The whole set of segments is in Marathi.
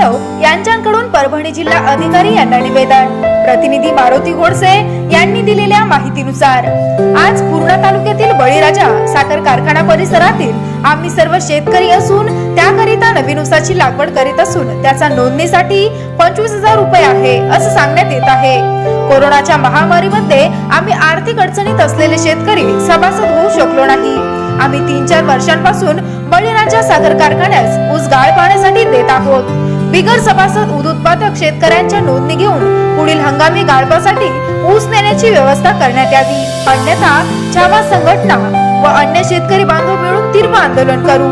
बांधव यांच्याकडून परभणी जिल्हा अधिकारी यांना निवेदन. प्रतिनिधी मारुती गोडसे यांनी दिलेल्या माहितीनुसार आज पूर्णा तालुक्यातील बळीराजा साखर कारखाना परिसरातील आम्ही सर्व शेतकरी असून त्याकरिता नवीन ऊसाची लागवड करीत असून त्याचा नोंदणीसाठी पंचवीस हजार रुपये आहे असं सांगण्यात येत आहे. कोरोनाच्या महामारीमध्ये आम्ही आर्थिक अडचणीत असलेले शेतकरी सभासद होऊ शकलो नाही. आम्ही तीन चार वर्षांपासून बळीराजा साखर कारखान्यास ऊस गाळ पाण्यासाठी देत आहोत. बिगर सभासद ऊस उत्पादक शेतकऱ्यांच्या नोंदणी घेऊन पुढील हंगामी गाळपासाठी ऊस नेण्याची व्यवस्था करण्यात यावी. अन्यथा छावा संघटना व अन्य शेतकरी बांधव मिळून तीव्र आंदोलन करू.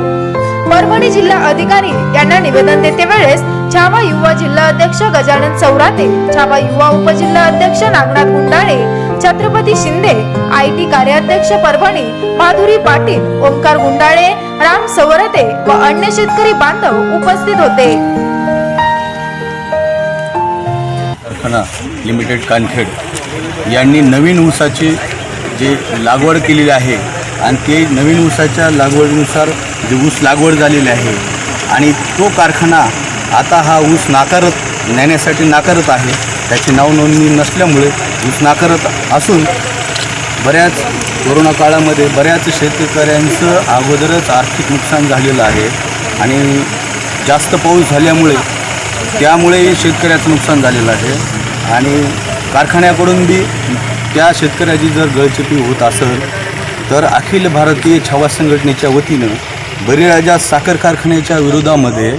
परभणी जिल्हा अधिकारी यांना निवेदन देते वेळेस छावा युवा जिल्हा अध्यक्ष गजानन चौराते छावा युवा उपजिल्हा अध्यक्ष नागनाथ गुंडाळे छत्रपती शिंदे आय टी कार्याध्यक्ष परभणी माधुरी पाटील ओमकार गुंडाळे राम सवरते व अन्य शेतकरी बांधव उपस्थित होते. कारखाना लिमिटेड कानखेड यांनी नवीन ऊसाची जे लागवड केलेली आहे आणि ते नवीन ऊसाच्या लागवडीनुसार जे ऊस लागवड झालेली आहे आणि तो कारखाना आता हा ऊस नाकारत नेण्यासाठी नाकारत आहे त्याची नाव नोंदणी नसल्यामुळे ऊस नाकारत असून बऱ्याच कोरोना काळामध्ये बऱ्याच शेतकऱ्यांचं अगोदरच आर्थिक नुकसान झालेलं आहे आणि जास्त पाऊस झाल्यामुळे त्यामुळेही शेतकऱ्याचं नुकसान झालेलं आहे. आणि कारखान्याकडून बी त्या शेतकऱ्याची जर गळचेपी होत असेल तर अखिल भारतीय छावा संघटनेच्या वतीनं बळीराजा साखर कारखान्याच्या विरोधामध्ये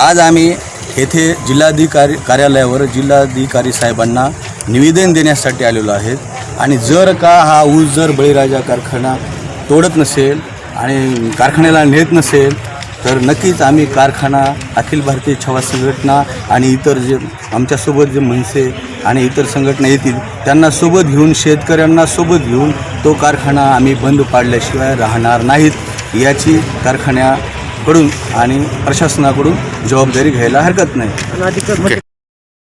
आज आम्ही येथे जिल्हाधिकारी कार्यालयावर जिल्हाधिकारी साहेबांना निवेदन देण्यासाठी आलेलो आहेत. आणि जर का हा ऊस जर बळीराजा कारखाना तोडत नसेल आणि कारखान्याला नेत नसेल तर नक्कीच आम्ही कारखाना अखिल भारतीय छवा संघटना आणि इतर जे आमच्यासोबत जे मनसे आणि इतर संघटना येतील त्यांना सोबत घेऊन शेतकऱ्यांना सोबत घेऊन तो कारखाना आम्ही बंद पाडल्याशिवाय राहणार नाहीत याची कारखान्याकडून आणि प्रशासनाकडून जबाबदारी घ्यायला हरकत नाही.